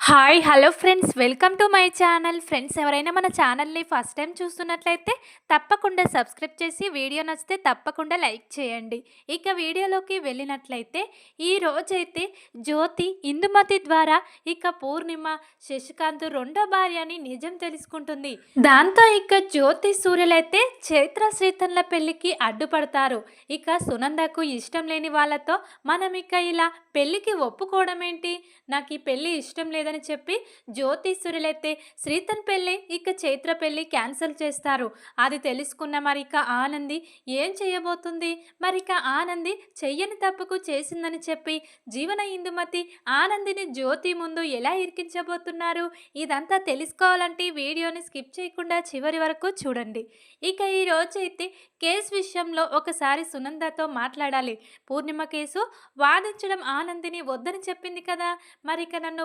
Hi hello friends. Welcome to my channel. Friends ఎవరైనా మన ఛానల్ని ఫస్ట్ టైం చూస్తున్నట్లయితే తప్పకుండా సబ్స్క్రైబ్ చేసి వీడియో నచ్చితే తప్పకుండా లైక్ చేయండి. ఇక వీడియోలోకి వెళ్ళినట్లయితే ఈ రోజైతే జ్యోతి ఇందుమతి ద్వారా ఇక పూర్ణిమ శశికాంత్ రెండో భార్య అని నిజం తెలుసుకుంటుంది. దాంతో ఇక జ్యోతి సూర్యులైతే చైత్ర శ్రీతన్ల పెళ్ళికి అడ్డుపడతారు. ఇక సునందకు ఇష్టం లేని వాళ్ళతో మనం ఇక ఇలా పెళ్ళికి ఒప్పుకోవడం ఏంటి నాకు ఈ పెళ్ళి ఇష్టం లేదని చెప్పి జ్యోతిష్యులైతే శ్రీతన్ పెళ్ళి ఇక చైత్ర పెళ్ళి క్యాన్సిల్ చేస్తారు. అది తెలుసుకున్న మరి ఇక ఆనంది ఏం చేయబోతుంది? మరి ఇక ఆనంది చెయ్యని తప్పుకు చేసిందని చెప్పి జీవన ఇందుమతి ఆనందిని జ్యోతి ముందు ఎలా ఇరికించబోతున్నారు? ఇదంతా తెలుసుకోవాలంటే వీడియోని స్కిప్ చేయకుండా చివరి వరకు చూడండి. ఇక ఈ రోజైతే కేసు విషయంలో ఒకసారి సునందతో మాట్లాడాలి. పూర్ణిమ కేసు వాదించడం ఆనందిని వద్దని చెప్పింది కదా! మరి ఇక నన్ను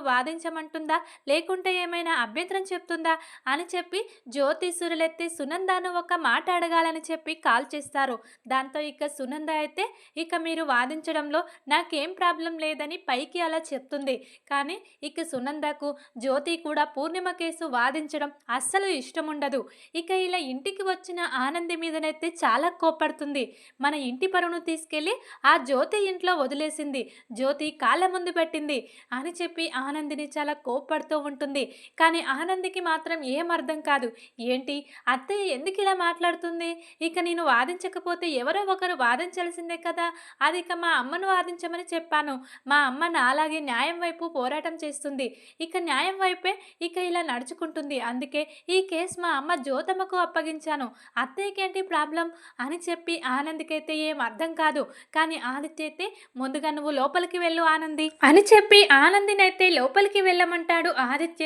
వాదించమంటుందా లేకుంటే ఏమైనా అభ్యంతరం చెప్తుందా? అని చెప్పి జ్యోతిసురులెత్తి సునందను ఒక మాట అడగాలని చెప్పి కాల్ చేస్తారు. దాంతో ఇక సునంద అయితే ఇక మీరు వాదించడంలో నాకేం ప్రాబ్లం లేదని పైకి అలా చెప్తుంది. కానీ ఇక సునందకు జ్యోతి కూడా పూర్ణిమ కేసు వాదించడం అస్సలు ఇష్టం ఉండదు ఇక ఇలా ఇంటికి వచ్చిన ఆనంది మీదనైతే చాలా కోపడుతుంది మన ఇంటి పరువును తీసుకెళ్ళి ఆ జ్యోతి ఇంట్లో వదిలేసింది. జ్యోతి కాళ్ళ ముందు పెట్టింది అని చెప్పి ఆనందిని చాలా కోప్పడుతూ ఉంటుంది. కానీ ఆనందికి మాత్రం ఏం అర్థం కాదు. ఏంటి? అత్తయ్య ఎందుకు ఇలా మాట్లాడుతుంది? ఇక నేను వాదించకపోతే ఎవరో ఒకరు వాదించాల్సిందే కదా? అది ఇక మా అమ్మను వాదించమని చెప్పాను. మా అమ్మ నాలాగే న్యాయం వైపు పోరాటం చేస్తుంది. ఇక న్యాయం వైపే ఇక ఇలా నడుచుకుంటుంది. అందుకే ఈ కేసు మా అమ్మ జ్యోతమ్మకు అప్పగించాను. అత్తయ్యకేంటి ప్రాబ్లం? అని చెప్పి ఆనంద్కైతే ఏం అర్థం కాదు. కానీ ఆదిత్య అయితే ముందుగా నువ్వు లోపలికి వెళ్ళు ఆనంది. అని చెప్పి ఆనందినైతే లోపలికి వెళ్ళమంటాడు ఆదిత్య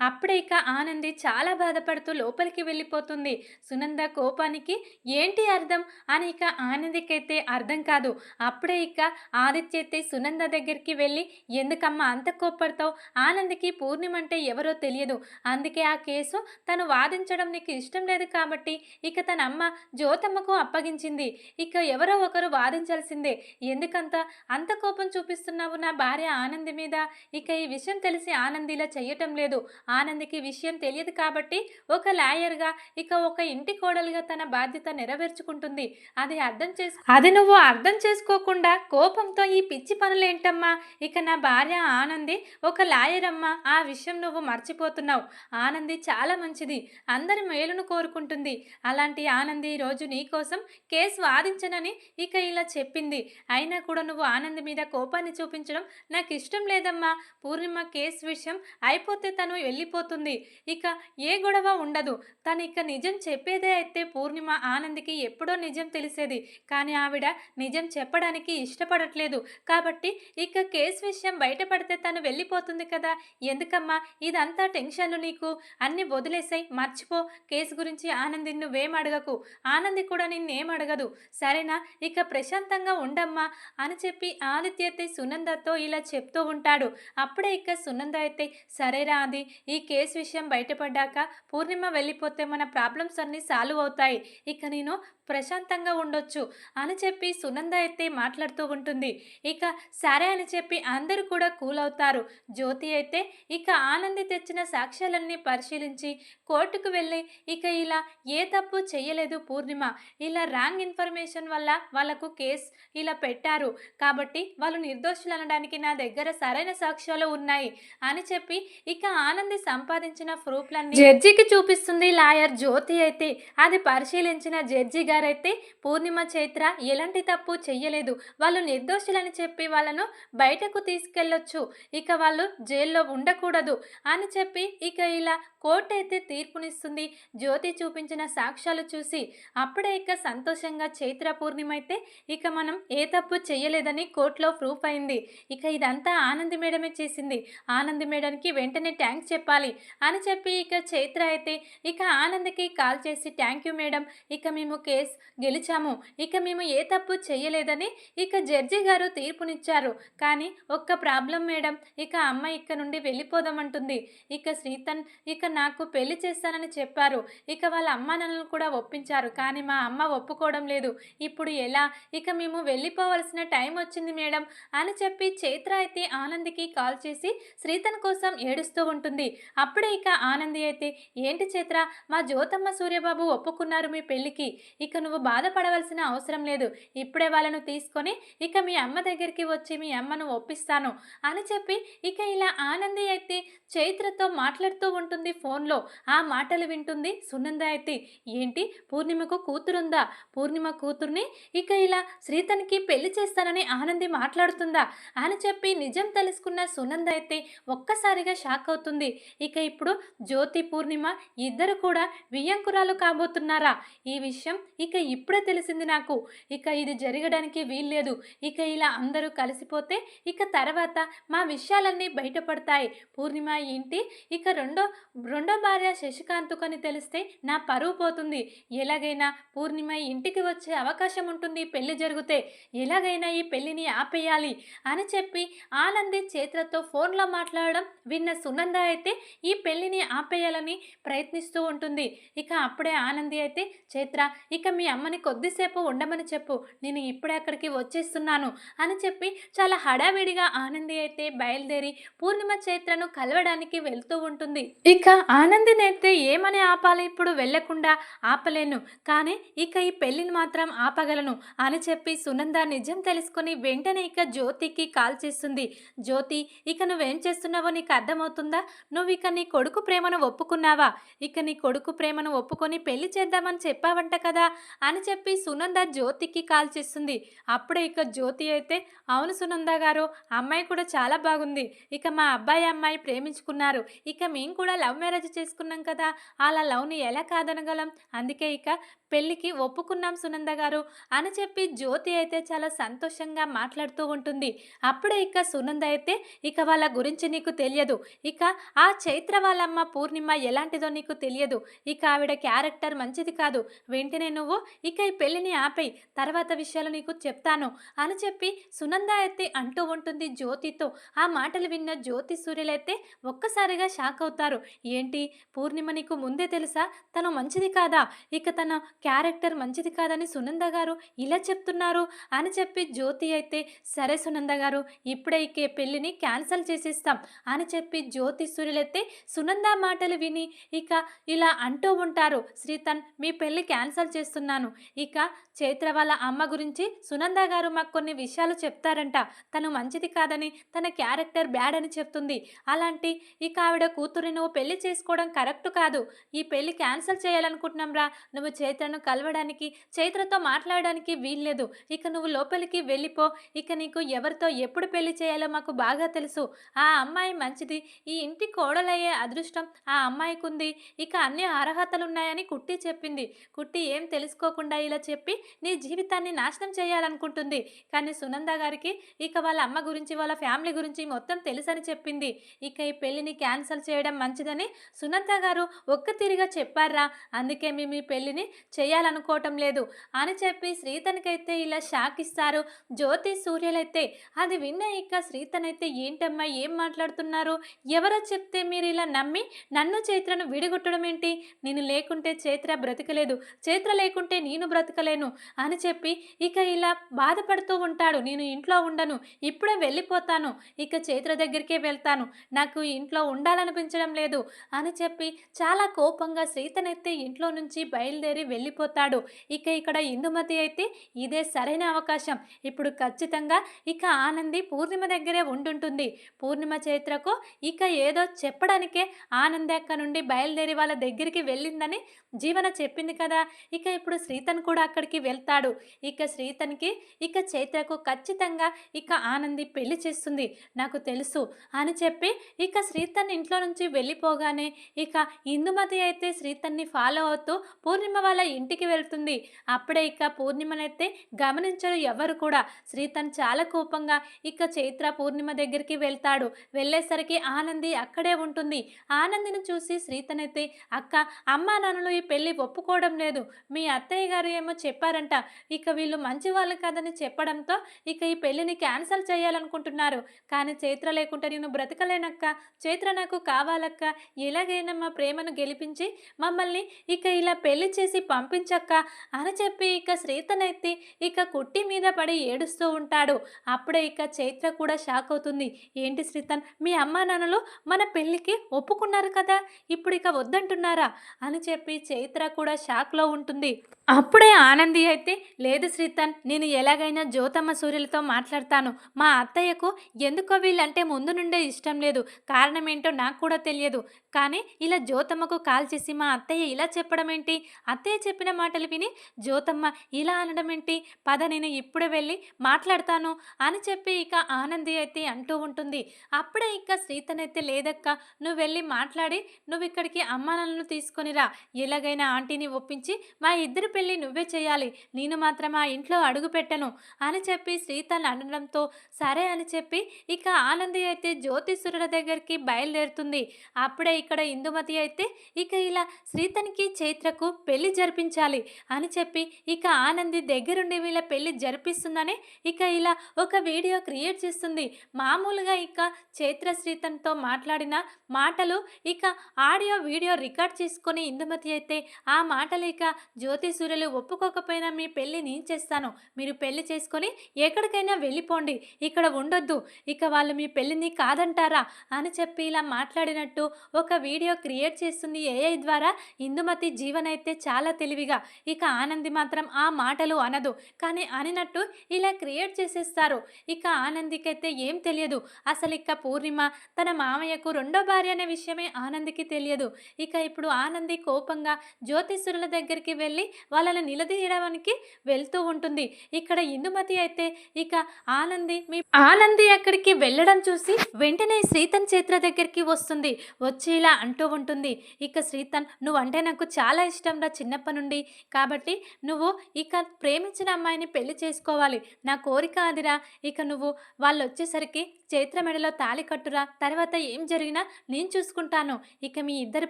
అప్పుడే ఇక ఆనంది చాలా బాధపడుతూ లోపలికి వెళ్ళిపోతుంది. సునంద కోపానికి ఏంటి అర్థం? అని ఇక ఆనందికైతే అర్థం కాదు. అప్పుడే ఇక ఆదిత్యతే సునంద దగ్గరికి వెళ్ళి ఎందుకమ్మా అంత కోప్పడతావు? ఆనందికి పూర్ణిమంటే ఎవరో తెలియదు. అందుకే ఆ కేసు తను వాదించడం నీకు ఇష్టం లేదు కాబట్టి ఇక తన అమ్మ జ్యోతమ్మకు అప్పగించింది. ఇక ఎవరో ఒకరు వాదించాల్సిందే. ఎందుకంత? అంత కోపం చూపిస్తున్నావు నా భార్య ఆనంది మీద? ఇక ఈ విషయం తెలిసి ఆనంది ఇలా చెయ్యటం లేదు. ఆనందికి విషయం తెలియదు కాబట్టి ఒక లాయర్గా ఇక ఒక ఇంటి కోడలుగా తన బాధ్యత నెరవేర్చుకుంటుంది. అది అర్థం చేసు అది నువ్వు అర్థం చేసుకోకుండా కోపంతో ఈ పిచ్చి పనులేంటమ్మా? ఇక నా భార్య ఆనంది ఒక లాయర్ అమ్మా ఆ విషయం నువ్వు మర్చిపోతున్నావు. ఆనంది చాలా మంచిది. అందరి మేలును కోరుకుంటుంది. అలాంటి ఆనంది ఈరోజు నీకోసం కేసు వాదించనని ఇక ఇలా చెప్పింది. అయినా కూడా నువ్వు ఆనంది మీద కోపాన్ని చూపించడం నాకు ఇష్టం లేదమ్మా. పూర్ణిమ కేసు విషయం అయిపోతే తను వెళ్ళిపోతుంది. ఇక ఏ గొడవ ఉండదు. తను ఇక నిజం చెప్పేదే అయితే పూర్ణిమ ఆనందికి ఎప్పుడో నిజం తెలిసేది. కానీ ఆవిడ నిజం చెప్పడానికి ఇష్టపడట్లేదు. కాబట్టి ఇక కేసు విషయం బయటపడితే తను వెళ్ళిపోతుంది కదా. ఎందుకమ్మా? ఇదంతా టెన్షన్లు నీకు? అన్ని వదిలేసాయి మర్చిపో. కేసు గురించి ఆనంది నువ్వేం అడగకు. ఆనంది కూడా నిన్నేం అడగదు. సరేనా? ఇక ప్రశాంతంగా ఉండమ్మా అని చెప్పి ఆదిత్య సునందతో ఇలా చెప్తూ ఉంటాడు. అప్పుడే ఇక సునంద అయితే సరేరా అది ఈ కేసు విషయం బయటపడ్డాక పూర్ణిమ వెళ్ళిపోతే మన ప్రాబ్లమ్స్ అన్నీ సాల్వ్ అవుతాయి. ఇక నేను ప్రశాంతంగా ఉండొచ్చు అని చెప్పి సునంద అయితే మాట్లాడుతూ ఉంటుంది. ఇక సరే అని చెప్పి అందరూ కూడా కూల్ అవుతారు. జ్యోతి అయితే ఇక ఆనంది తెచ్చిన సాక్ష్యాలన్నీ పరిశీలించి కోర్టుకు వెళ్ళి ఇక ఇలా ఏ తప్పు చేయలేదు పూర్ణిమ. ఇలా రాంగ్ ఇన్ఫర్మేషన్ వల్ల వాళ్ళకు కేస్ ఇలా పెట్టారు. కాబట్టి వాళ్ళు నిర్దోషులు అనడానికి నా దగ్గర సరైన సాక్ష్యాలు ఉన్నాయి అని చెప్పి ఇక ఆనంది సంపాదించిన ప్రూఫ్లన్నీ జడ్జికి చూపిస్తుంది లాయర్ జ్యోతి అయితే. అది పరిశీలించిన జడ్జి గారైతే పూర్ణిమ చైత్ర ఎలాంటి తప్పు చెయ్యలేదు. వాళ్ళు నిర్దోషులని చెప్పి వాళ్ళను బయటకు తీసుకెళ్ళొచ్చు. ఇక వాళ్ళు జైల్లో ఉండకూడదు అని చెప్పి ఇక ఇలా కోర్టు అయితే తీర్పునిస్తుంది. జ్యోతి చూపించిన సాక్ష్యాలు చూసి అప్పుడే ఇక సంతోషంగా చైత్ర పూర్ణిమైతే ఇక మనం ఏ తప్పు చేయలేదని కోర్టులో ప్రూఫ్ అయింది. ఇక ఇదంతా ఆనంది మేడమే చేసింది. ఆనంది మేడంకి వెంటనే థ్యాంక్స్ చెప్పాలి అని చెప్పి ఇక చైత్ర అయితే ఇక ఆనంద్కి కాల్ చేసి థ్యాంక్ యూ మేడం ఇక మేము కేస్ గెలిచాము. ఇక మేము ఏ తప్పు చేయలేదని ఇక జడ్జి గారు తీర్పునిచ్చారు. కానీ ఒక్క ప్రాబ్లం మేడం ఇక అమ్మ ఇక్కడ నుండి వెళ్ళిపోదామంటుంది. ఇక శ్రీతన్ ఇక నాకు పెళ్ళి చేస్తానని చెప్పారు. ఇక వాళ్ళ అమ్మ నన్ను కూడా ఒప్పించారు. కానీ మా అమ్మ ఒప్పుకోవడం లేదు. ఇప్పుడు ఎలా? ఇక మేము వెళ్ళిపోవలసిన టైం వచ్చింది మేడం అని చెప్పి చైత్ర అయితే ఆనంద్కి కాల్ చేసి శ్రీతన్ కోసం ఏడుస్తూ ఉంటుంది. అప్పుడే ఇక ఆనంది అయితే ఏంటి చైత్ర? మా జ్యోతమ్మ సూర్యబాబు ఒప్పుకున్నారు మీ పెళ్ళికి. ఇక నువ్వు బాధపడవలసిన అవసరం లేదు. ఇప్పుడే వాళ్ళను తీసుకొని ఇక మీ అమ్మ దగ్గరికి వచ్చి మీ అమ్మను ఒప్పిస్తాను అని చెప్పి ఇక ఇలా ఆనంది అయితే చైత్రతో మాట్లాడుతూ ఉంటుంది ఫోన్లో. ఆ ఆ మాటలు వింటుంది సునంద అయితే. ఏంటి? పూర్ణిమకు కూతురుందా? పూర్ణిమ కూతుర్ని ఇక ఇలా శ్రీతనికి పెళ్ళి చేస్తానని ఆనంది మాట్లాడుతుందా? అని చెప్పి నిజం తెలుసుకున్న సునంద అయితే ఒక్కసారిగా షాక్ అవుతుంది. ఇక ఇప్పుడు జ్యోతి పూర్ణిమ ఇద్దరు కూడా వియ్యంకురాలు కాబోతున్నారా? ఈ విషయం ఇక ఇప్పుడే తెలిసింది నాకు. ఇక ఇది జరగడానికి వీల్లేదు. ఇక ఇలా అందరూ కలిసిపోతే ఇక తర్వాత మా విషయాలన్నీ బయటపడతాయి. పూర్ణిమ ఏంటి? ఇక రెండో రెండో భార్య శశికాంత్కని తెలిస్తే నా పరువు పోతుంది. ఎలాగైనా పూర్ణిమ ఇంటికి వచ్చే అవకాశం ఉంటుంది పెళ్ళి జరిగితే. ఎలాగైనా ఈ పెళ్ళిని ఆపేయాలి అని చెప్పి ఆనంది చేతులతో ఫోన్లో మాట్లాడడం విన్న సునంద అయితే ఈ పెళ్ళిని ఆపేయాలని ప్రయత్నిస్తూ ఉంటుంది. ఇక అప్పుడే ఆనంది అయితే చైత్ర ఇక మీ అమ్మని కొద్దిసేపు ఉండమని చెప్పు. నేను ఇప్పుడే అక్కడికి వచ్చేస్తున్నాను అని చెప్పి చాలా హడావిడిగా ఆనంది అయితే బయలుదేరి పూర్ణిమ చైత్రను కలవడానికి వెళ్తూ ఉంటుంది. ఇక ఆనందిని అయితే ఏమని ఆపాలి? ఇప్పుడు వెళ్ళకుండా ఆపలేను. కానీ ఇక ఈ పెళ్ళిని మాత్రం ఆపగలను అని చెప్పి సునంద నిజం తెలుసుకుని వెంటనే ఇక జ్యోతికి కాల్ చేస్తుంది. జ్యోతి ఇక నువ్వేం చేస్తున్నావో నీకు అర్థమవుతుందా? నువ్వు ఇక నీ కొడుకు ప్రేమను ఒప్పుకున్నావా? ఇక నీ కొడుకు ప్రేమను ఒప్పుకొని పెళ్ళి చేద్దామని చెప్పావంట కదా అని చెప్పి సునంద జ్యోతికి కాల్ చేస్తుంది. అప్పుడే ఇక జ్యోతి అయితే అవును సునంద గారు అమ్మాయి కూడా చాలా బాగుంది. ఇక మా అబ్బాయి అమ్మాయి ప్రేమించుకున్నారు. ఇక మేము కూడా లవ్ మ్యారేజ్ చేసుకున్నాం కదా! అలా లవ్ని ఎలా కాదనగలం? అందుకే ఇక పెళ్ళికి ఒప్పుకున్నాం సునంద గారు అని చెప్పి జ్యోతి అయితే చాలా సంతోషంగా మాట్లాడుతూ ఉంటుంది. అప్పుడే ఇక సునంద అయితే ఇక వాళ్ళ గురించి నీకు తెలియదు. ఇక ఆ చైత్ర వాళ్ళమ్మ పూర్ణిమ ఎలాంటిదో నీకు తెలియదు. ఇక ఆవిడ క్యారెక్టర్ మంచిది కాదు. వెంటనే నువ్వు ఇక ఈ పెళ్ళిని ఆపేయి. తర్వాత విషయాలు నీకు చెప్తాను అని చెప్పి సునంద అయితే అంటూ ఉంటుంది జ్యోతితో. ఆ మాటలు విన్న జ్యోతి సూర్యులైతే ఒక్కసారిగా షాక్ అవుతారు. ఏంటి? పూర్ణిమ నీకు ముందే తెలుసా? తను మంచిది కాదా? ఇక తన క్యారెక్టర్ మంచిది కాదని సునంద గారు ఇలా చెప్తున్నారు అని చెప్పి జ్యోతి అయితే సరే సునంద గారు ఇప్పుడే ఇక పెళ్ళిని క్యాన్సిల్ చేసేస్తాం అని చెప్పి జ్యోతి సూర్యులైతే సునంద మాటలు విని ఇక ఇలా అంటూ ఉంటారు శ్రీతన్ మీ పెళ్ళి క్యాన్సిల్ చేస్తున్నాను. ఇక చైత్ర వాళ్ళ అమ్మ గురించి సునంద గారు మాకు కొన్ని విషయాలు చెప్తారంట. తను మంచిది కాదని తన క్యారెక్టర్ బ్యాడ్ అని చెప్తుంది. అలాంటి ఇక ఆవిడ కూతురిని నువ్వు పెళ్ళి చేసుకోవడం కరెక్ట్ కాదు. ఈ పెళ్ళి క్యాన్సిల్ చేయాలనుకుంటున్నాం రా నువ్వు చైత్రను కలవడానికి చైత్రతో మాట్లాడడానికి వీల్లేదు. ఇక నువ్వు లోపలికి వెళ్ళిపో. ఇక నీకు ఎవరితో ఎప్పుడు పెళ్ళి చేయాలో మాకు బాగా తెలుసు. ఆ అమ్మాయి మంచిది. ఈ ఇంటి కోడలయ్యే అదృష్టం ఆ అమ్మాయికి ఉంది ఇక అన్ని అర్హతలున్నాయని కుట్టి చెప్పింది. కుట్టి ఏం తెలుసుకోకుండా ఇలా చెప్పి నీ జీవితాన్ని నాశనం చేయాలనుకుంటుంది. కానీ సునంద గారికి ఇక వాళ్ళ అమ్మ గురించి వాళ్ళ ఫ్యామిలీ గురించి మొత్తం తెలుసని చెప్పింది. ఇక ఈ పెళ్ళిని క్యాన్సిల్ చేయడం మంచిదని సునంద గారు ఒక్క తిరిగా చెప్పారా అందుకే మేము ఈ పెళ్ళిని చేయాలనుకోవటం లేదు అని చెప్పి శ్రీతనికైతే ఇలా షాక్ ఇస్తారు. జ్యోతి సూర్యలైతే అది విన్న ఇక శ్రీతనైతే ఏంటమ్మా ఏం మాట్లాడుతున్నారు? ఎవరో చెప్తే మీరు ఇలా నమ్మి నన్ను చైత్రను విడిగొట్టడం ఏంటి? నేను లేకుంటే చైత్ర బ్రతకలేదు. చైత్ర లేకుంటే నేను బ్రతకలేను అని చెప్పి ఇక ఇలా బాధపడుతూ ఉంటాడు. నేను ఇంట్లో ఉండను ఇప్పుడే వెళ్ళిపోతాను ఇక చైత్ర దగ్గరికే వెళ్తాను. నాకు ఇంట్లో ఉండాలనిపించడం లేదు అని చెప్పి చాలా కోపంగా శ్రీతనైతే ఇంట్లో నుంచి బయలుదేరి వెళ్ళి వెళ్ళిపోతాడు. ఇక ఇక్కడ ఇందుమతి అయితే ఇదే సరైన అవకాశం. ఇప్పుడు ఖచ్చితంగా ఇక ఆనంది పూర్ణిమ దగ్గరే ఉండుంటుంది. పూర్ణిమ చైత్రకు ఇక ఏదో చెప్పడానికే ఆనంది అక్క నుండి బయలుదేరి వాళ్ళ దగ్గరికి వెళ్ళిందని జీవన చెప్పింది కదా. ఇక ఇప్పుడు శ్రీతన్ కూడా అక్కడికి వెళ్తాడు. ఇక శ్రీతన్కి ఇక చైత్రకు ఖచ్చితంగా ఇక ఆనంది పెళ్ళి చేస్తుంది. నాకు తెలుసు అని చెప్పి ఇక శ్రీతన్ ఇంట్లో నుంచి వెళ్ళిపోగానే ఇక ఇందుమతి అయితే శ్రీతన్ని ఫాలో అవుతూ పూర్ణిమ వాళ్ళ ఇంటికి వెళ్తుంది. అప్పుడే ఇక పూర్ణిమనైతే గమనించరు ఎవరు కూడా. శ్రీతన్ చాలా కోపంగా ఇక చైత్ర పూర్ణిమ దగ్గరికి వెళ్తాడు. వెళ్ళేసరికి ఆనంది అక్కడే ఉంటుంది. ఆనందిని చూసి శ్రీతనైతే అక్క అమ్మా నాన్నలు ఈ పెళ్ళి ఒప్పుకోవడం లేదు. మీ అత్తయ్య గారు ఏమో చెప్పారంట. ఇక వీళ్ళు మంచి వాళ్ళు కాదని చెప్పడంతో ఇక ఈ పెళ్ళిని క్యాన్సిల్ చేయాలనుకుంటున్నారు. కానీ చైత్ర లేకుంటే నేను బ్రతకలేనక్క. చైత్ర నాకు కావాలక్క. ఎలాగైనా మా ప్రేమను గెలిపించి మమ్మల్ని ఇక ఇలా పెళ్ళి చేసి పంపి పంపించక్క అని చెప్పి ఇక శ్రీతనైతే ఇక కుట్టి మీద పడి ఏడుస్తూ ఉంటాడు. అప్పుడే ఇక చైత్ర కూడా షాక్ అవుతుంది. ఏంటి శ్రీతన్ మీ అమ్మా నాన్నలు మన పెళ్ళికి ఒప్పుకున్నారు కదా ఇప్పుడు ఇక వద్దంటున్నారా అని చెప్పి చైత్ర కూడా షాక్లో ఉంటుంది. అప్పుడే ఆనంది అయితే లేదు శ్రీతన్ నేను ఎలాగైనా జ్యోతమ్మ సూర్యులతో మాట్లాడతాను. మా అత్తయ్యకు ఎందుకో వీళ్ళంటే ముందు నుండే ఇష్టం లేదు. కారణం ఏంటో నాకు కూడా తెలియదు. కానీ ఇలా జ్యోతమ్మకు కాల్ చేసి మా అత్తయ్య ఇలా చెప్పడం ఏంటి? అత్తయ్య చెప్పిన మాటలు విని జ్యోతమ్మ ఇలా అనడం ఏంటి? పద నేను ఇప్పుడే వెళ్ళి మాట్లాడతాను అని చెప్పి ఇక ఆనంది అయితే అంటూ ఉంటుంది. అప్పుడే ఇక అయితే లేదక్క నువ్వు వెళ్ళి మాట్లాడి నువ్వు ఇక్కడికి అమ్మానాన్నను తీసుకొని రా. ఎలాగైనా ఆంటీని ఒప్పించి మా ఇద్దరు పెళ్ళి నువ్వే చేయాలి. నేను మాత్రం ఆ ఇంట్లో అడుగు పెట్టను అని చెప్పి శ్రీతన్ అనడంతో సరే అని చెప్పి ఇక ఆనంది అయితే జ్యోతిసురుల దగ్గరికి బయలుదేరుతుంది. అప్పుడే ఇక్కడ ఇందుమతి అయితే ఇక ఇలా శ్రీతనికి చైత్రకు పెళ్ళి జరిపించాలి అని చెప్పి ఇక ఆనంది దగ్గరుండి వీళ్ళ పెళ్ళి జరిపిస్తుందని ఇక ఇలా ఒక వీడియో క్రియేట్ చేస్తుంది. మామూలుగా ఇక చైత్ర శ్రీతన్తో మాట్లాడిన మాటలు ఇక ఆడియో వీడియో రికార్డ్ చేసుకొని ఇందుమతి అయితే ఆ మాటలు ఇక జ్యోతిసు సూర్యులు ఒప్పుకోకపోయినా మీ పెళ్ళి నేను చేస్తాను. మీరు పెళ్ళి చేసుకొని ఎక్కడికైనా వెళ్ళిపోండి. ఇక్కడ ఉండొద్దు. ఇక వాళ్ళు మీ పెళ్ళిని కాదంటారా? అని చెప్పి ఇలా మాట్లాడినట్టు ఒక వీడియో క్రియేట్ చేస్తుంది ఏఐ ద్వారా ఇందుమతి జీవనైతే చాలా తెలివిగా. ఇక ఆనంది మాత్రం ఆ మాటలు అనదు. కానీ అనినట్టు ఇలా క్రియేట్ చేసేస్తారు. ఇక ఆనందికైతే ఏం తెలియదు. అసలు ఇక పూర్ణిమ తన మామయ్యకు రెండో భార్య అనే విషయమే ఆనందికి తెలియదు. ఇక ఇప్పుడు ఆనంది కోపంగా జ్యోతిష్యుల దగ్గరికి వెళ్ళి వాళ్ళని నిలదీయడానికి వెళ్తూ ఉంటుంది. ఇక్కడ ఇందుమతి అయితే ఇక ఆనంది మీ ఆనంది అక్కడికి వెళ్ళడం చూసి వెంటనే శ్రీతన్ చేత్ర దగ్గరికి వస్తుంది. వచ్చి ఇలా అంటూ ఉంటుంది. ఇక శ్రీతన్ నువ్వంటే నాకు చాలా ఇష్టం రా చిన్నప్పటి నుండి. కాబట్టి నువ్వు ఇక ప్రేమించిన అమ్మాయిని పెళ్ళి చేసుకోవాలి. నా కోరిక అదిరా. ఇక నువ్వు వాళ్ళు వచ్చేసరికి చైత్ర మెడలో తాళి కట్టురా. తర్వాత ఏం జరిగినా నేను చూసుకుంటాను. ఇక మీ ఇద్దరి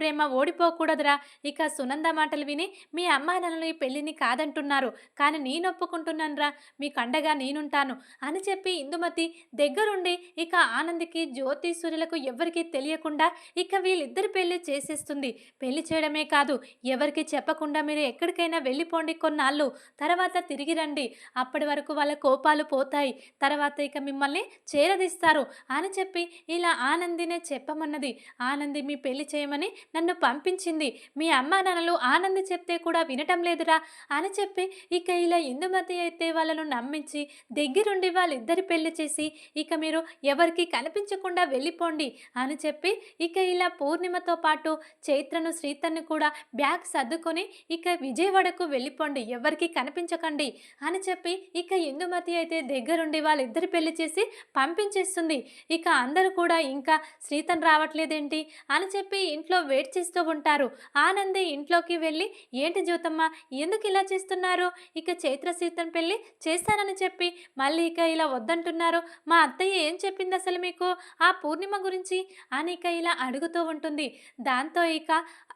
ప్రేమ ఓడిపోకూడదురా. ఇక సునంద మాటలు విని మీ అమ్మా నాన్నలు మీ పెళ్ళిని కాదంటున్నారు. కానీ నేను ఒప్పుకుంటున్నానురా మీకు అండగా నేనుంటాను అని చెప్పి ఇందుమతి దగ్గరుండి ఇక ఆనందికి జ్యోతి సూర్యులకు ఎవరికీ తెలియకుండా ఇక వీళ్ళిద్దరి పెళ్ళి చేసేస్తుంది. పెళ్ళి చేయడమే కాదు ఎవరికి చెప్పకుండా మీరు ఎక్కడికైనా వెళ్ళిపోండి కొన్నాళ్ళు. తర్వాత తిరిగి రండి. అప్పటి వరకు వాళ్ళ కోపాలు పోతాయి. తర్వాత ఇక మిమ్మల్ని చేరదీస్తారు అని చెప్పి ఇలా ఆనందినే చెప్పమన్నది. ఆనంది మీ పెళ్ళి చేయమని నన్ను పంపించింది. మీ అమ్మా నాన్నలు ఆనంది చెప్తే కూడా వినటం లేదురా అని చెప్పి ఇక ఇలా ఇందుమతి అయితే వాళ్ళను నమ్మించి దగ్గరుండి వాళ్ళిద్దరి పెళ్ళి చేసి ఇక మీరు ఎవరికి కనిపించకుండా వెళ్ళిపోండి అని చెప్పి ఇక ఇలా పూర్ణిమతో పాటు చైత్రను శ్రీతను కూడా బ్యాగ్ సర్దుకొని ఇక విజయవాడకు వెళ్ళిపోండి ఎవరికి కనిపించకండి అని చెప్పి ఇక ఇందుమతి అయితే దగ్గరుండి వాళ్ళిద్దరి పెళ్ళి చేసి పంపించేస్తుంది. ఇక అందరూ కూడా ఇంకా శ్రీతన్ రావట్లేదేంటి అని చెప్పి ఇంట్లో వెయిట్ చేస్తూ ఉంటారు. ఆనంది ఇంట్లోకి వెళ్ళి ఏంటి జ్యోతమ్మ ఎందుకు ఇలా చేస్తున్నారు? ఇక చైత్ర సీతన్ పెళ్ళి చేస్తానని చెప్పి మళ్ళీ ఇక ఇలా వద్దంటున్నారు. మా అత్తయ్య ఏం చెప్పింది అసలు మీకు? ఆ పూర్ణిమ గురించి? అని ఇక ఇలా అడుగుతూ ఉంటుంది. దాంతో ఇక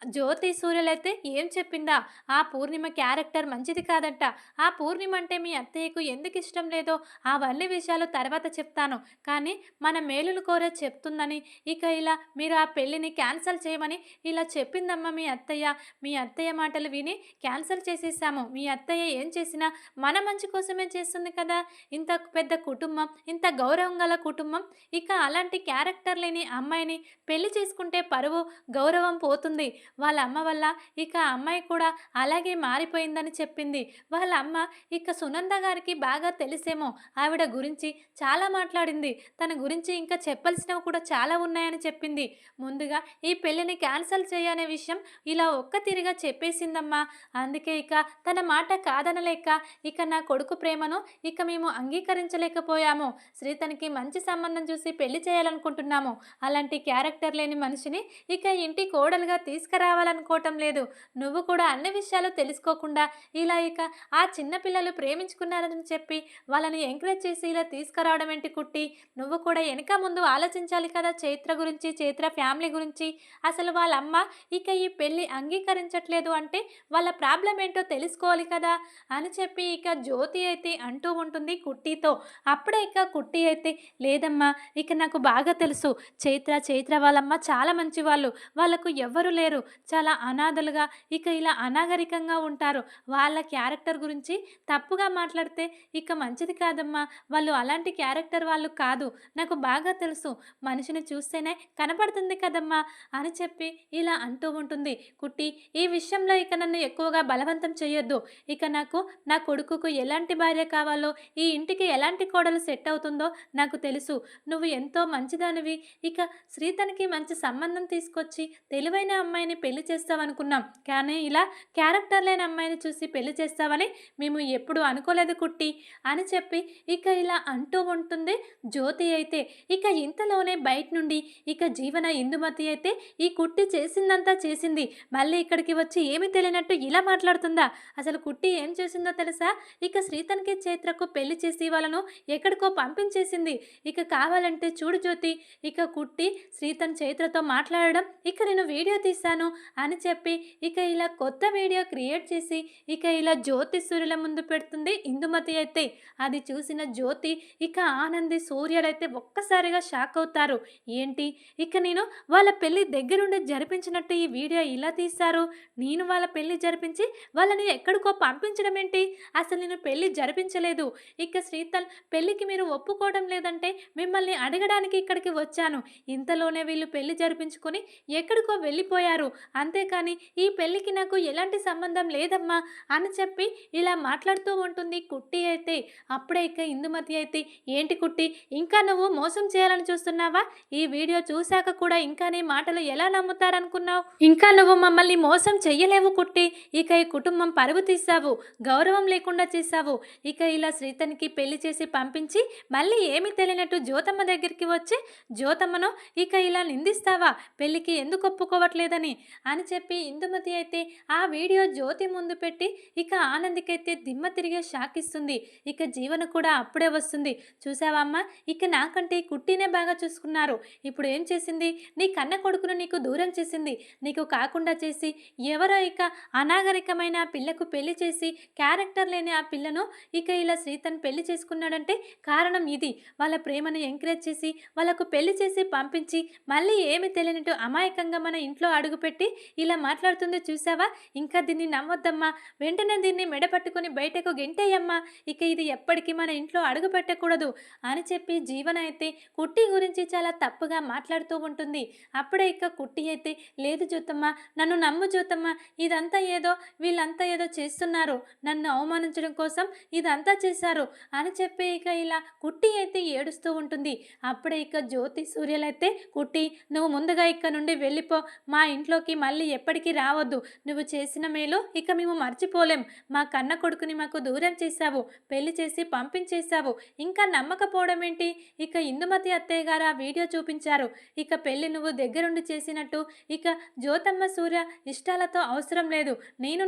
జ్యోతి సూర్యులైతే ఏం చెప్పిందా? ఆ పూర్ణిమ క్యారెక్టర్ మంచిది కాదంట. ఆ పూర్ణిమ అంటే మీ అత్తయ్యకు ఎందుకు ఇష్టం లేదో ఆ వల్లి విషయాలు తర్వాత చెప్తాను. కానీ మన మేలులు కోరే చెప్తుందని ఇక ఇలా మీరు ఆ పెళ్ళిని క్యాన్సిల్ చేయమని ఇలా చెప్పిందమ్మా మీ అత్తయ్య. మీ అత్తయ్య మాటలు విని క్యాన్సిల్ చేసేసాము. మీ అత్తయ్య ఏం చేసినా మన మంచి కోసమే చేస్తుంది కదా! ఇంత పెద్ద కుటుంబం ఇంత గౌరవం గల కుటుంబం. ఇక అలాంటి క్యారెక్టర్ లేని అమ్మాయిని పెళ్ళి చేసుకుంటే పరువు గౌరవం పోతుంది. వాళ్ళ అమ్మ వల్ల ఇక అమ్మాయి కూడా అలాగే మారిపోయిందని చెప్పింది. వాళ్ళ అమ్మ ఇక సునంద గారికి బాగా తెలిసేమో ఆవిడ గురించి చాలా మాట్లాడింది. తన గురించి ఇంకా చెప్పాల్సినవి కూడా చాలా ఉన్నాయని చెప్పింది. ముందుగా ఈ పెళ్ళిని క్యాన్సిల్ చేయనే విషయం ఇలా ఒక్క తిరిగా చెప్పేసిందమ్మా. అందుకే ఇక తన మాట కాదనలేక ఇక నా కొడుకు ప్రేమను ఇక మేము అంగీకరించలేకపోయాము. శ్రీతనికి మంచి సంబంధం చూసి పెళ్ళి చేయాలనుకుంటున్నాము. అలాంటి క్యారెక్టర్ లేని మనిషిని ఇక ఇంటి కోడలుగా తీసుకురావాలనుకోవటం లేదు. నువ్వు కూడా అన్ని విషయాలు తెలుసుకోకుండా ఇలా ఇక ఆ చిన్నపిల్లలు ప్రేమించుకున్నారని చెప్పి వాళ్ళని ఎంకరేజ్ చేసి ఇలా తీసుకురావడం ఏంటి కుట్టి? నువ్వు కూడా వెనక ముందు ఆలోచించాలి కదా చైత్ర గురించి చైత్ర ఫ్యామిలీ గురించి. అసలు వాళ్ళ అమ్మ ఇక ఈ పెళ్ళి అంగీకరించట్లేదు అంటే వాళ్ళ ప్రాబ్లం సంబంధం ఏంటో తెలుసుకోవాలి కదా అని చెప్పి ఇక జ్యోతి అయితే అంటూ ఉంటుంది కుట్టితో. అప్పుడే ఇక కుట్టి అయితే లేదమ్మా ఇక నాకు బాగా తెలుసు. చైత్ర చైత్ర వాళ్ళమ్మ చాలా మంచి వాళ్ళు వాళ్ళకు ఎవ్వరు లేరు. చాలా అనాథలుగా ఇక ఇలా అనాగరికంగా ఉంటారు. వాళ్ళ క్యారెక్టర్ గురించి తప్పుగా మాట్లాడితే ఇక మంచిది కాదమ్మా. వాళ్ళు అలాంటి క్యారెక్టర్ వాళ్ళు కాదు. నాకు బాగా తెలుసు. మనిషిని చూస్తేనే కనపడుతుంది కదమ్మా అని చెప్పి ఇలా అంటూ ఉంటుంది కుట్టి. ఈ విషయంలో ఇక నన్ను ఎక్కువగా బలం బలవంతం చేయొద్దు. ఇక నాకు నా కొడుకుకు ఎలాంటి భార్య కావాలో ఈ ఇంటికి ఎలాంటి కోడలు సెట్ అవుతుందో నాకు తెలుసు. నువ్వు ఎంతో మంచిదానివి. ఇక శ్రీతనికి మంచి సంబంధం తీసుకొచ్చి తెలివైన అమ్మాయిని పెళ్ళి చేస్తావనుకున్నాం. కానీ ఇలా క్యారెక్టర్ లేని అమ్మాయిని చూసి పెళ్ళి చేస్తావని మేము ఎప్పుడు అనుకోలేదు కుట్టి. అని చెప్పి ఇక ఇలా అంటూ ఉంటుంది జ్యోతి అయితే. ఇక ఇంతలోనే బయట నుండి ఇక జీవన ఇందుమతి అయితే ఈ కుట్టి చేసిందంతా చేసింది. మళ్ళీ ఇక్కడికి వచ్చి ఏమి తెలియనట్టు ఇలా మాట్లాడుతుందా అసలు కుట్టి ఏం చేసిందో తెలుసా? ఇక శ్రీతన్కి చైత్రకు పెళ్ళి చేసి వాళ్ళను ఎక్కడికో పంపించేసింది. ఇక కావాలంటే చూడు జ్యోతి ఇక కుట్టి శ్రీతన్ చైత్రతో మాట్లాడడం ఇక నేను వీడియో తీశాను అని చెప్పి ఇక ఇలా కొత్త వీడియో క్రియేట్ చేసి ఇక ఇలా జ్యోతి సూర్యుల ముందు పెడుతుంది ఇందుమతి అయితే. అది చూసిన జ్యోతి ఇక ఆనంది సూర్యులైతే ఒక్కసారిగా షాక్ అవుతారు. ఏంటి? ఇక నేను వాళ్ళ పెళ్ళి దగ్గరుండి జరిపించినట్టు ఈ వీడియో ఇలా తీశారు? నేను వాళ్ళ పెళ్ళి జరిపించి వాళ్ళని ఎక్కడికో పంపించడం ఏంటి అసలు నేను పెళ్ళి జరిపించలేదు. ఇక శ్రీతల్ పెళ్ళికి మీరు ఒప్పుకోవడం లేదంటే మిమ్మల్ని అడగడానికి ఇక్కడికి వచ్చాను. ఇంతలోనే వీళ్ళు పెళ్ళి జరిపించుకొని ఎక్కడికో వెళ్ళిపోయారు. అంతేకాని ఈ పెళ్ళికి నాకు ఎలాంటి సంబంధం లేదమ్మా అని చెప్పి ఇలా మాట్లాడుతూ ఉంటుంది కుట్టి అయితే. అప్పుడే ఇక ఇందుమతి అయితే ఏంటి కుట్టి ఇంకా నువ్వు మోసం చేయాలని చూస్తున్నావా? ఈ వీడియో చూశాక కూడా ఇంకా నీ మాటలు ఎలా నమ్ముతారనుకున్నావు? ఇంకా నువ్వు మమ్మల్ని మోసం చెయ్యలేవు కుట్టి. ఇక ఈ కుటుంబం పరువు తీశావు గౌరవం లేకుండా చేశావు. ఇక ఇలా శ్రీతనికి పెళ్ళి చేసి పంపించి మళ్ళీ ఏమీ తెలియనట్టు జ్యోతమ్మ దగ్గరికి వచ్చి జ్యోతమ్మను ఇక ఇలా నిందిస్తావా? పెళ్ళికి ఎందుకు ఒప్పుకోవట్లేదని? అని చెప్పి ఇందుమతి అయితే ఆ వీడియో జ్యోతి ముందు పెట్టి ఇక ఆనందికైతే దిమ్మ తిరిగే షాక్ ఇస్తుంది. ఇక జీవన కూడా అప్పుడే వస్తుంది. చూసావా ఇక నాకంటే కుట్టినే బాగా చూసుకున్నారు. ఇప్పుడు ఏం చేసింది? నీ కన్న కొడుకును నీకు దూరం చేసింది. నీకు కాకుండా చేసి ఎవరో ఇక అనాగరిక ఆ పిల్లకు పెళ్ళి చేసి క్యారెక్టర్ లేని ఆ పిల్లను ఇక ఇలా శ్రీతన్ పెళ్ళి చేసుకున్నాడంటే కారణం ఇది. వాళ్ళ ప్రేమను ఎంకరేజ్ చేసి వాళ్ళకు పెళ్ళి చేసి పంపించి మళ్ళీ ఏమి తెలియనట్టు అమాయకంగా మన ఇంట్లో అడుగుపెట్టి ఇలా మాట్లాడుతుందో చూసావా? ఇంకా దీన్ని నమ్మొద్దమ్మా. వెంటనే దీన్ని మెడపట్టుకొని బయటకు గెంటేయమ్మా. ఇక ఇది ఎప్పటికీ మన ఇంట్లో అడుగు పెట్టకూడదు అని చెప్పి జీవన అయితే కుట్టి గురించి చాలా తప్పుగా మాట్లాడుతూ ఉంటుంది. అప్పుడే ఇక కుట్టి అయితే లేదు జ్యోతమ్మ నన్ను నమ్ము జ్యోతమ్మ ఇదంతా ఏదో వీళ్ళంతా ఏదో చేస్తున్నారు నన్ను అవమానించడం కోసం ఇదంతా చేశారు అని చెప్పి ఇక ఇలా కుట్టి అయితే ఏడుస్తూ ఉంటుంది. అప్పుడే ఇక జ్యోతి సూర్యలైతే కుట్టి నువ్వు ముందుగా ఇక్కడ నుండి వెళ్ళిపో. మా ఇంట్లోకి మళ్ళీ ఎప్పటికీ రావద్దు. నువ్వు చేసిన మేలు ఇక మేము మర్చిపోలేం. మా కన్న కొడుకుని మాకు దూరం చేశావు. పెళ్ళి చేసి పంపించేశావు. ఇంకా నమ్మకపోవడం ఏంటి? ఇక ఇందుమతి అత్తయ్య గారు ఆ వీడియో చూపించారు. ఇక పెళ్ళి నువ్వు దగ్గరుండి చేసినట్టు ఇక జ్యోతమ్మ సూర్య ఇష్టాలతో అవసరం లేదు.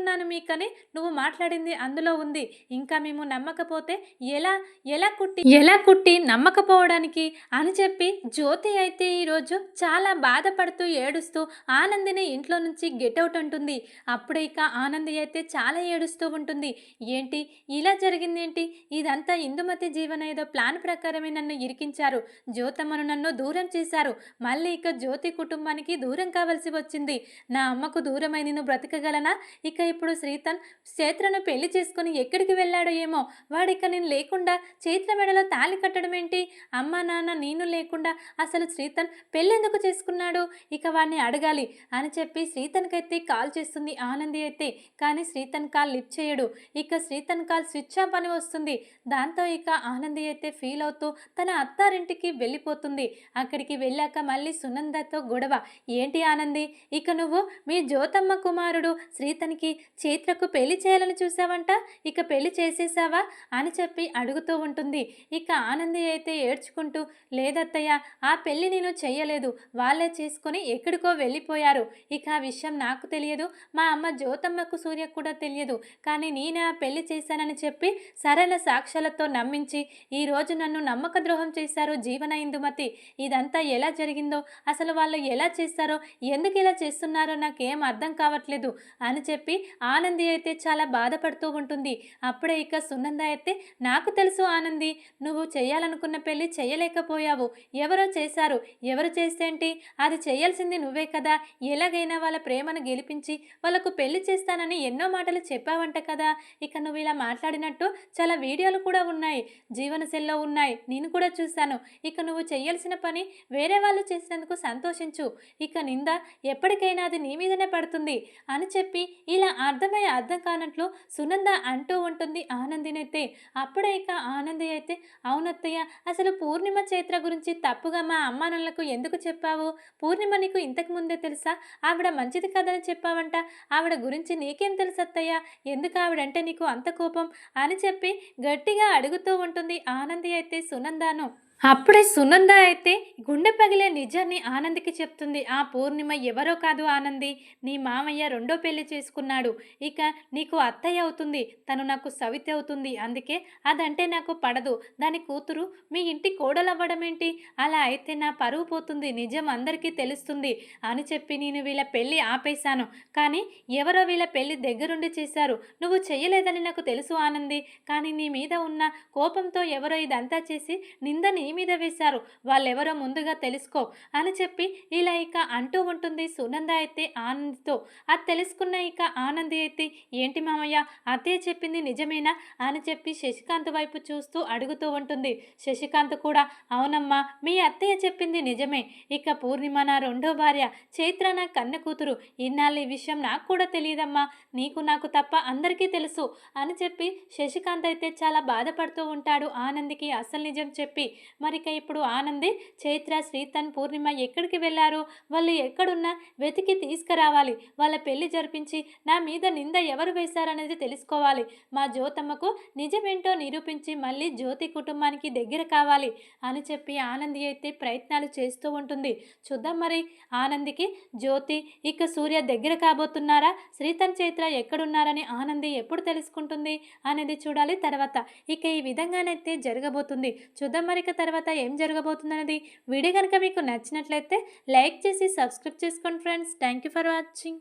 నేనున్నాను మీకని. నువ్వు మాట్లాడింది అందులో ఉంది. ఇంకా మేము నమ్మకపోతే ఎలా ఎలా కుట్టి ఎలా కుట్టి నమ్మకపోవడానికి? అని చెప్పి జ్యోతి అయితే ఈరోజు చాలా బాధపడుతూ ఏడుస్తూ ఆనందిని ఇంట్లో నుంచి గెట్అవుట్ అంటుంది. అప్పుడే ఇక ఆనంది అయితే చాలా ఏడుస్తూ ఉంటుంది. ఏంటి? ఇలా జరిగింది ఏంటి ఇదంతా ఇందుమతి జీవన ఏదో ప్లాన్ ప్రకారమే నన్ను ఇరికించారు. జ్యోతమ్మను నన్ను దూరం చేశారు. మళ్ళీ ఇక జ్యోతి కుటుంబానికి దూరం కావలసి వచ్చింది. నా అమ్మకు దూరమై నేను బ్రతకగలనా? ఇక ఇప్పుడు శ్రీతన్ చైత్రను పెళ్ళి చేసుకుని ఎక్కడికి వెళ్ళాడో ఏమో? వాడిక నేను లేకుండా చైత్ర మెడలో తాళి కట్టడం ఏంటి? అమ్మ నాన్న నేను లేకుండా అసలు శ్రీతన్ పెళ్ళెందుకు చేసుకున్నాడు? ఇక వాడిని అడగాలి అని చెప్పి శ్రీతన్కైతే కాల్ చేస్తుంది ఆనంది అయితే. కానీ శ్రీతన్ కాల్ లిఫ్ట్ చేయడు. ఇక శ్రీతన్ కాల్ స్విచ్ ఆఫ్ అని వస్తుంది. దాంతో ఇక ఆనంది అయితే ఫీల్ అవుతూ తన అత్తారింటికి వెళ్ళిపోతుంది. అక్కడికి వెళ్ళాక మళ్ళీ సునందతో గొడవ. ఏంటి ఆనంది? ఇక నువ్వు మీ జ్యోతమ్మ కుమారుడు శ్రీతన్కి చైత్రకు పెళ్ళి చేయాలని చూసావంట? ఇక పెళ్ళి చేసేసావా? అని చెప్పి అడుగుతూ ఉంటుంది. ఇక ఆనంది అయితే ఏడ్చుకుంటూ లేదత్తయ్య ఆ పెళ్ళి నేను చెయ్యలేదు. వాళ్ళే చేసుకొని ఎక్కడికో వెళ్ళిపోయారు. ఇక ఆ విషయం నాకు తెలియదు. మా అమ్మ జ్యోతమ్మకు సూర్య కూడా తెలియదు. కానీ నేనే ఆ పెళ్ళి చేశానని చెప్పి సరైన సాక్ష్యాలతో నమ్మించి ఈ రోజు నన్ను నమ్మక ద్రోహం చేశారు జీవన ఇందుమతి. ఇదంతా ఎలా జరిగిందో అసలు వాళ్ళు ఎలా చేస్తారో ఎందుకు ఇలా చేస్తున్నారో నాకేం అర్థం కావట్లేదు అని చెప్పి ఆనంది అయితే చాలా బాధపడుతూ ఉంటుంది. అప్పుడే ఇక సునంద అయితే నాకు తెలుసు ఆనంది నువ్వు చేయాలనుకున్న పెళ్ళి చేయలేకపోయావు. ఎవరో చేశారు. ఎవరు చేస్తేంటి అది చేయాల్సింది నువ్వే కదా. ఎలాగైనా వాళ్ళ ప్రేమను గెలిపించి వాళ్ళకు పెళ్ళి చేస్తానని ఎన్నో మాటలు చెప్పావంట కదా. ఇక నువ్వు ఇలా మాట్లాడినట్టు చాలా వీడియోలు కూడా ఉన్నాయి. జీవనశైలిలో ఉన్నాయి. నేను కూడా చూశాను. ఇక నువ్వు చేయాల్సిన పని వేరే వాళ్ళు చేసినందుకు సంతోషించు. ఇక నింద ఎప్పటికైనా అది నీ మీదనే పడుతుంది అని చెప్పి ఇలా అర్థమై అర్థం కానట్లు సునంద అంటూ ఉంటుంది ఆనందినైతే. అప్పుడే ఇక ఆనంది అయితే అవునత్తయ్య అసలు పూర్ణిమ చైత్ర గురించి తప్పుగా మా అమ్మానాన్నలకు ఎందుకు చెప్పావు? పూర్ణిమ నీకు ఇంతకు ముందే తెలుసా? ఆవిడ మంచిది కాదని చెప్పావంట. ఆవిడ గురించి నీకేం తెలుసు అత్తయ్య? ఎందుకు ఆవిడంటే నీకు అంత కోపం? అని చెప్పి గట్టిగా అడుగుతూ ఉంటుంది ఆనంది అయితే సునందాను. అప్పుడే సునంద అయితే గుండె పగిలే నిజాన్ని ఆనందికి చెప్తుంది. ఆ పూర్ణిమ ఎవరో కాదు ఆనంది. నీ మామయ్య రెండో పెళ్ళి చేసుకున్నాడు. ఇక నీకు అత్తయ్య అవుతుంది. తను నాకు సవితి అవుతుంది. అందుకే అదంటే నాకు పడదు. దాని కూతురు మీ ఇంటి కోడలవ్వడం ఏంటి అలా అయితే నా పరువు పోతుంది. నిజం అందరికీ తెలుస్తుంది అని చెప్పి నేను వీళ్ళ పెళ్ళి ఆపేశాను. కానీ ఎవరో వీళ్ళ పెళ్ళి దగ్గరుండి చేశారు. నువ్వు చెయ్యలేదని నాకు తెలుసు ఆనంది. కానీ నీ మీద ఉన్న కోపంతో ఎవరో ఇదంతా చేసి నిందని నీ మీద వేశారు. వాళ్ళెవరో ముందుగా తెలుసుకో అని చెప్పి ఇలా ఇక అంటూ ఉంటుంది. సునంద అయితే ఆనందితో అది తెలుసుకున్న ఇక ఆనంది అయితే ఏంటి మామయ్య? అత్తయ్య చెప్పింది నిజమేనా? అని చెప్పి శశికాంత్ వైపు చూస్తూ అడుగుతూ ఉంటుంది. శశికాంత్ కూడా అవునమ్మా మీ అత్తయ్య చెప్పింది నిజమే. ఇక పూర్ణిమ నా రెండో భార్య చైత్ర నా కన్న కూతురు. ఇన్నాళ్ళు ఈ విషయం నాకు కూడా తెలియదమ్మా. నీకు నాకు తప్ప అందరికీ తెలుసు. అని చెప్పి శశికాంత్ అయితే చాలా బాధపడుతూ ఉంటాడు ఆనందికి. అసలు నిజం చెప్పి మరిక ఇప్పుడు ఆనంది చైత్ర శ్రీతన్ పూర్ణిమ ఎక్కడికి వెళ్ళారు? వాళ్ళు ఎక్కడున్నా వెతికి తీసుకురావాలి. వాళ్ళ పెళ్ళి జరిపించి నా మీద నింద ఎవరు వేశారనేది తెలుసుకోవాలి. మా జ్యోతమ్మకు నిజమేంటో నిరూపించి మళ్ళీ జ్యోతి కుటుంబానికి దగ్గర కావాలి అని చెప్పి ఆనంది అయితే ప్రయత్నాలు చేస్తూ ఉంటుంది. చూద్దాం మరి ఆనందికి జ్యోతి ఇక సూర్య దగ్గర కాబోతున్నారా? శ్రీతన్ చైత్ర ఎక్కడున్నారని ఆనంది ఎప్పుడు తెలుసుకుంటుంది అనేది చూడాలి తర్వాత. ఇక ఈ విధంగానైతే జరగబోతుంది. చూద్దాం మరిక తర్వాత తర్వాత ఏం జరగబోతుందన్నది వీడియో కనుక మీకు నచ్చినట్లయితే లైక్ చేసి సబ్స్క్రైబ్ చేసుకోండి friends. Thank you for watching.